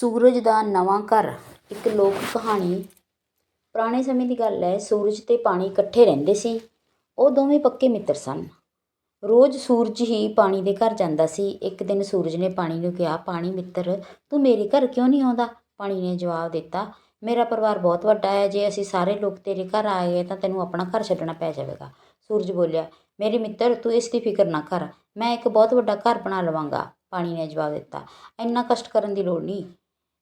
ਸੂਰਜ ਦਾ ਨਵਾਂ ਘਰ। ਇੱਕ ਲੋਕ ਕਹਾਣੀ। ਪੁਰਾਣੇ ਸਮੇਂ ਦੀ ਗੱਲ ਹੈ, ਸੂਰਜ ਅਤੇ ਪਾਣੀ ਇਕੱਠੇ ਰਹਿੰਦੇ ਸੀ। ਉਹ ਦੋਵੇਂ ਪੱਕੇ ਮਿੱਤਰ ਸਨ। ਰੋਜ਼ ਸੂਰਜ ਹੀ ਪਾਣੀ ਦੇ ਘਰ ਜਾਂਦਾ ਸੀ। ਇੱਕ ਦਿਨ ਸੂਰਜ ਨੇ ਪਾਣੀ ਨੂੰ ਕਿਹਾ, ਪਾਣੀ ਮਿੱਤਰ, ਤੂੰ ਮੇਰੇ ਘਰ ਕਿਉਂ ਨਹੀਂ ਆਉਂਦਾ? ਪਾਣੀ ਨੇ ਜਵਾਬ ਦਿੱਤਾ, ਮੇਰਾ ਪਰਿਵਾਰ ਬਹੁਤ ਵੱਡਾ ਹੈ। ਜੇ ਅਸੀਂ ਸਾਰੇ ਲੋਕ ਤੇਰੇ ਘਰ ਆ ਗਏ ਤਾਂ ਤੈਨੂੰ ਆਪਣਾ ਘਰ ਛੱਡਣਾ ਪੈ ਜਾਵੇਗਾ। ਸੂਰਜ ਬੋਲਿਆ, ਮੇਰੇ ਮਿੱਤਰ, ਤੂੰ ਇਸ ਦੀ ਫਿਕਰ ਨਾ ਕਰ। ਮੈਂ ਇੱਕ ਬਹੁਤ ਵੱਡਾ ਘਰ ਬਣਾ ਲਵਾਂਗਾ। ਪਾਣੀ ਨੇ ਜਵਾਬ ਦਿੱਤਾ, ਇੰਨਾ ਕਸ਼ਟ ਕਰਨ ਦੀ ਲੋੜ ਨਹੀਂ।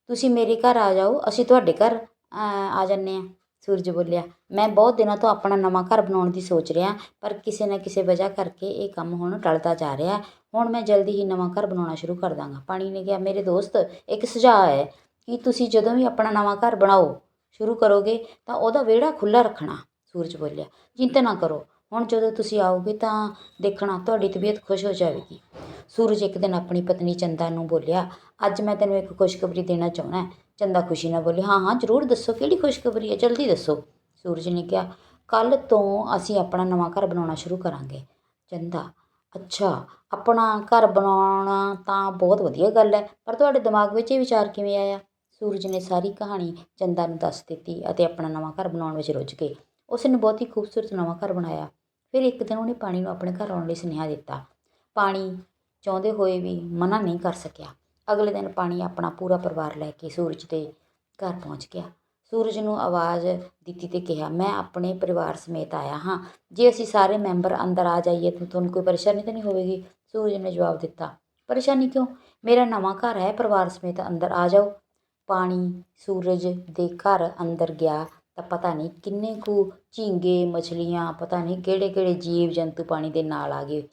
ਤੁਸੀਂ ਮੇਰੇ ਘਰ ਆ ਜਾਓ, ਅਸੀਂ ਤੁਹਾਡੇ ਘਰ ਆ ਜਾਂਦੇ ਹਾਂ। ਸੂਰਜ ਬੋਲਿਆ, ਮੈਂ ਬਹੁਤ ਦਿਨਾਂ ਤੋਂ ਆਪਣਾ ਨਵਾਂ ਘਰ ਬਣਾਉਣ ਦੀ ਸੋਚ ਰਿਹਾ, ਪਰ ਕਿਸੇ ਨਾ ਕਿਸੇ ਵਜ੍ਹਾ ਕਰਕੇ ਇਹ ਕੰਮ ਹੁਣ ਟਲਦਾ ਜਾ ਰਿਹਾ। ਹੁਣ ਮੈਂ ਜਲਦੀ ਹੀ ਨਵਾਂ ਘਰ ਬਣਾਉਣਾ ਸ਼ੁਰੂ ਕਰ ਦਾਂਗਾ। ਪਾਣੀ ਨੇ ਕਿਹਾ, ਮੇਰੇ ਦੋਸਤ, ਇੱਕ ਸੁਝਾਅ ਹੈ ਕਿ ਤੁਸੀਂ ਜਦੋਂ ਵੀ ਆਪਣਾ ਨਵਾਂ ਘਰ ਬਣਾਓ, ਸ਼ੁਰੂ ਕਰੋਗੇ ਤਾਂ ਉਹਦਾ ਵਿਹੜਾ ਖੁੱਲ੍ਹਾ ਰੱਖਣਾ। ਸੂਰਜ ਬੋਲਿਆ, ਚਿੰਤਾ ਨਾ ਕਰੋ ਹੁਣ ਜਦੋਂ ਤੁਸੀਂ ਆਓਗੇ ਤਾਂ ਦੇਖਣਾ ਤੁਹਾਡੀ ਤਬੀਅਤ ਖੁਸ਼ ਹੋ ਜਾਵੇਗੀ। ਸੂਰਜ ਇੱਕ ਦਿਨ ਆਪਣੀ ਪਤਨੀ ਚੰਦਾ ਨੂੰ ਬੋਲਿਆ, ਅੱਜ ਮੈਂ ਤੈਨੂੰ ਇੱਕ ਖੁਸ਼ਖਬਰੀ ਦੇਣਾ ਚਾਹੁੰਦਾ ਚੰਦਾ ਖੁਸ਼ੀ ਨਾਲ ਬੋਲੀ ਹਾਂ ਹਾਂ, ਜ਼ਰੂਰ ਦੱਸੋ, ਕਿਹੜੀ ਖੁਸ਼ਖਬਰੀ ਹੈ? ਜਲਦੀ ਦੱਸੋ। ਸੂਰਜ ਨੇ ਕਿਹਾ ਕੱਲ ਤੋਂ ਅਸੀਂ ਆਪਣਾ ਨਵਾਂ ਘਰ ਬਣਾਉਣਾ ਸ਼ੁਰੂ ਕਰਾਂਗੇ। ਚੰਦਾ, ਅੱਛਾ, ਆਪਣਾ ਘਰ ਬਣਾਉਣਾ ਤਾਂ ਬਹੁਤ ਵਧੀਆ ਗੱਲ ਹੈ, ਪਰ ਤੁਹਾਡੇ ਦਿਮਾਗ ਵਿੱਚ ਇਹ ਵਿਚਾਰ ਕਿਵੇਂ ਆਇਆ? ਸੂਰਜ ਨੇ ਸਾਰੀ ਕਹਾਣੀ ਚੰਦਾ ਨੂੰ ਦੱਸ ਦਿੱਤੀ ਅਤੇ ਆਪਣਾ ਨਵਾਂ ਘਰ ਬਣਾਉਣ ਵਿੱਚ ਰੁੱਝ ਗਏ। ਉਸ ਨੇ ਬਹੁਤ ਹੀ ਖੂਬਸੂਰਤ ਨਵਾਂ ਘਰ ਬਣਾਇਆ। ਫਿਰ ਇੱਕ ਦਿਨ ਉਹਨੇ ਪਾਣੀ ਨੂੰ ਆਪਣੇ ਘਰ ਆਉਣ ਲਈ ਸੁਨੇਹਾ ਦਿੱਤਾ। ਪਾਣੀ ਚਾਹੁੰਦੇ ਹੋਏ ਵੀ ਮਨਾ ਨਹੀਂ ਕਰ ਸਕਿਆ। ਅਗਲੇ ਦਿਨ ਪਾਣੀ ਆਪਣਾ ਪੂਰਾ ਪਰਿਵਾਰ ਲੈ ਕੇ ਸੂਰਜ ਦੇ ਘਰ ਪਹੁੰਚ ਗਿਆ। ਸੂਰਜ ਨੂੰ ਆਵਾਜ਼ ਦਿੱਤੀ ਅਤੇ ਕਿਹਾ, ਮੈਂ ਆਪਣੇ ਪਰਿਵਾਰ ਸਮੇਤ ਆਇਆ ਹਾਂ। ਜੇ ਅਸੀਂ ਸਾਰੇ ਮੈਂਬਰ ਅੰਦਰ ਆ ਜਾਈਏ ਤਾਂ ਤੁਹਾਨੂੰ ਕੋਈ ਪਰੇਸ਼ਾਨੀ ਤਾਂ ਨਹੀਂ ਹੋਵੇਗੀ? ਸੂਰਜ ਨੇ ਜਵਾਬ ਦਿੱਤਾ, ਪਰੇਸ਼ਾਨੀ ਕਿਉਂ? ਮੇਰਾ ਨਵਾਂ ਘਰ ਹੈ, ਪਰਿਵਾਰ ਸਮੇਤ ਅੰਦਰ ਆ ਜਾਓ। ਪਾਣੀ ਸੂਰਜ ਦੇ ਘਰ ਅੰਦਰ ਗਿਆ ਤਾਂ ਪਤਾ ਨਹੀਂ ਕਿੰਨੇ ਕੁ ਝੀਂਗੇ, ਮਛਲੀਆਂ, ਪਤਾ ਨਹੀਂ ਕਿਹੜੇ ਕਿਹੜੇ ਜੀਵ ਜੰਤੂ ਪਾਣੀ ਦੇ ਨਾਲ ਆ ਗਏ।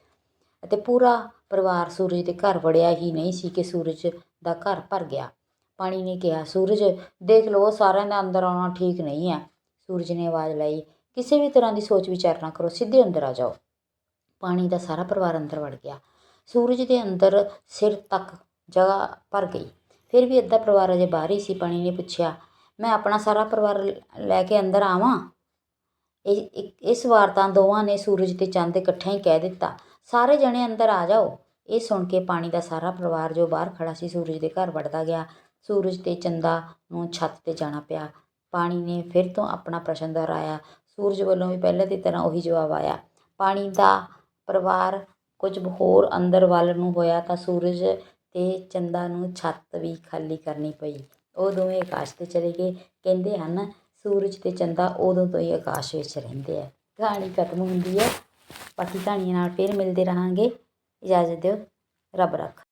ਅਤੇ ਪੂਰਾ ਪਰਿਵਾਰ ਸੂਰਜ ਦੇ ਘਰ ਵੜਿਆ ਹੀ ਨਹੀਂ ਸੀ ਕਿ ਸੂਰਜ ਦਾ ਘਰ ਭਰ ਗਿਆ। ਪਾਣੀ ਨੇ ਕਿਹਾ, ਸੂਰਜ, ਦੇਖ ਲਓ, ਸਾਰਿਆਂ ਦਾ ਅੰਦਰ ਆਉਣਾ ਠੀਕ ਨਹੀਂ ਹੈ। ਸੂਰਜ ਨੇ ਆਵਾਜ਼ ਲਾਈ, ਕਿਸੇ ਵੀ ਤਰ੍ਹਾਂ ਦੀ ਸੋਚ ਵਿਚਾਰ ਨਾ ਕਰੋ, ਸਿੱਧੇ ਅੰਦਰ ਆ ਜਾਓ। ਪਾਣੀ ਦਾ ਸਾਰਾ ਪਰਿਵਾਰ ਅੰਦਰ ਵੜ ਗਿਆ। ਸੂਰਜ ਦੇ ਅੰਦਰ ਸਿਰ ਤੱਕ ਜਗ੍ਹਾ ਭਰ ਗਈ। ਫਿਰ ਵੀ ਅੱਧਾ ਪਰਿਵਾਰ ਅਜੇ ਬਾਹਰ ਹੀ ਸੀ। ਪਾਣੀ ਨੇ ਪੁੱਛਿਆ ਮੈਂ ਆਪਣਾ ਸਾਰਾ ਪਰਿਵਾਰ ਲੈ ਕੇ ਅੰਦਰ ਆਵਾਂ। ਇਹ ਇਸ ਵਾਰ ਤਾਂ ਦੋਵਾਂ ਨੇ ਸੂਰਜ ਤੇ ਚੰਦ ਇਕੱਠਿਆਂ ਹੀ ਕਹਿ ਦਿੱਤਾ। ਸਾਰੇ ਜਣੇ ਅੰਦਰ ਆ ਜਾਓ। ਇਹ ਸੁਣ ਕੇ ਪਾਣੀ ਦਾ ਸਾਰਾ ਪਰਿਵਾਰ ਜੋ ਬਾਹਰ ਖੜਾ ਸੀ ਸੂਰਜ ਦੇ ਘਰ ਵੜਦਾ ਗਿਆ। ਸੂਰਜ ਤੇ ਚੰਦਾ ਨੂੰ ਛੱਤ ਤੇ ਜਾਣਾ ਪਿਆ। ਪਾਣੀ ਨੇ ਫਿਰ ਤੋਂ ਆਪਣਾ ਪ੍ਰਸ਼ਨ ਦੁਹਰਾਇਆ। ਸੂਰਜ ਵੱਲੋਂ ਵੀ ਪਹਿਲੇ ਦੀ ਤਰ੍ਹਾਂ ਉਹੀ ਜਵਾਬ ਆਇਆ। ਪਾਣੀ ਦਾ ਪਰਿਵਾਰ ਕੁਝ ਹੋਰ ਅੰਦਰ ਵੱਲ ਨੂੰ ਹੋਇਆ ਤਾਂ ਸੂਰਜ ਤੇ ਚੰਦਾ ਨੂੰ ਛੱਤ ਵੀ ਖਾਲੀ ਕਰਨੀ ਪਈ। ਉਹ ਦੋਵੇਂ ਆਕਾਸ਼ ਤੇ ਚਲੇ ਗਏ। ਕਹਿੰਦੇ ਹਨ, ਸੂਰਜ ਅਤੇ ਚੰਦਾ ਉਦੋਂ ਤੋਂ ਹੀ ਆਕਾਸ਼ ਵਿੱਚ ਰਹਿੰਦੇ ਆ। ਕਹਾਣੀ ਖਤਮ ਹੁੰਦੀ ਹੈ। ਬਾਕੀ ਕਹਾਣੀਆਂ ਨਾਲ ਫਿਰ ਮਿਲਦੇ ਰਹਾਂਗੇ। ਇਜਾਜ਼ਤ ਦਿਓ। ਰੱਬ ਰੱਖਾ।